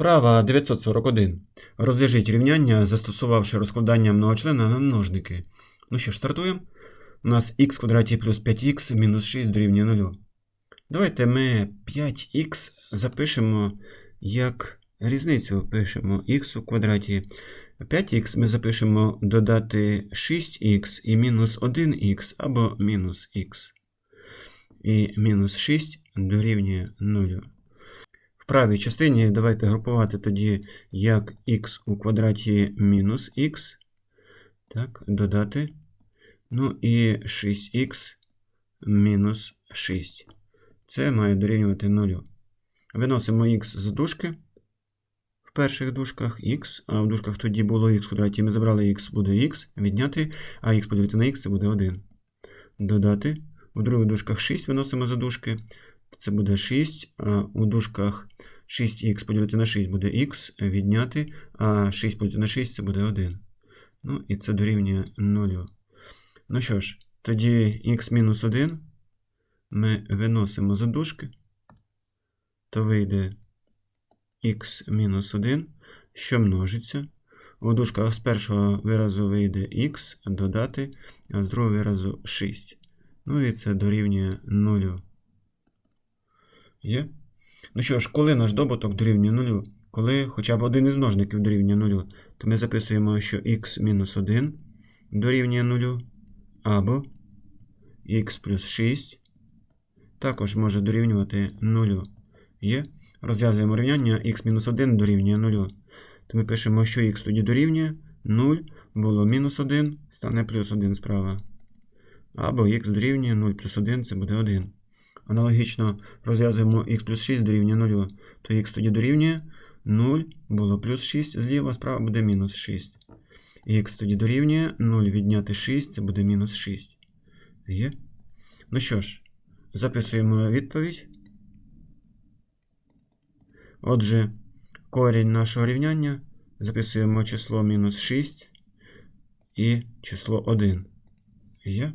Вправа 941. Розв'яжіть рівняння, застосувавши розкладання многочлена на множники. Ну що ж, стартуємо. У нас х квадраті плюс 5х мінус 6 дорівнює 0. Давайте ми 5х запишемо як різницю. Пишемо х у квадраті. 5х ми запишемо додати 6х і мінус 1х або мінус х. І мінус 6 дорівнює 0. В правій частині давайте групувати тоді як х у квадраті мінус х. Так, додати. Ну і 6х мінус 6. Це має дорівнювати 0. Виносимо х з дужки. В перших дужках х, а в дужках тоді було х в квадраті. Ми забрали х, буде х, відняти, а х поділити на х це буде 1. Додати. У других дужках 6 виносимо за дужки. Це буде 6, а у дужках 6х поділити на 6 буде х, відняти, а 6 поділити на 6 це буде 1. Ну і це дорівнює 0. Ну що ж, тоді х мінус 1 ми виносимо за дужки, то вийде х мінус 1, що множиться. У дужках з першого виразу вийде х додати, а з другого виразу 6. Ну і це дорівнює 0. Є? Ну що ж, коли наш добуток дорівнює 0, коли хоча б один із множників дорівнює 0, то ми записуємо, що х мінус 1 дорівнює 0, або х плюс 6 також може дорівнювати 0. Є? Розв'язуємо рівняння х мінус 1 дорівнює 0. То ми пишемо, що х тоді дорівнює 0, було мінус 1, стане плюс 1 справа. Або х дорівнює 0 плюс 1 це буде 1. Аналогічно розв'язуємо х плюс 6 дорівнює 0, то х тоді дорівнює 0, було плюс 6 зліва, справа буде мінус 6. Х тоді дорівнює 0 відняти 6, це буде мінус 6. Є? Ну що ж, записуємо відповідь. Отже, корінь нашого рівняння записуємо число мінус 6 і число 1. Є?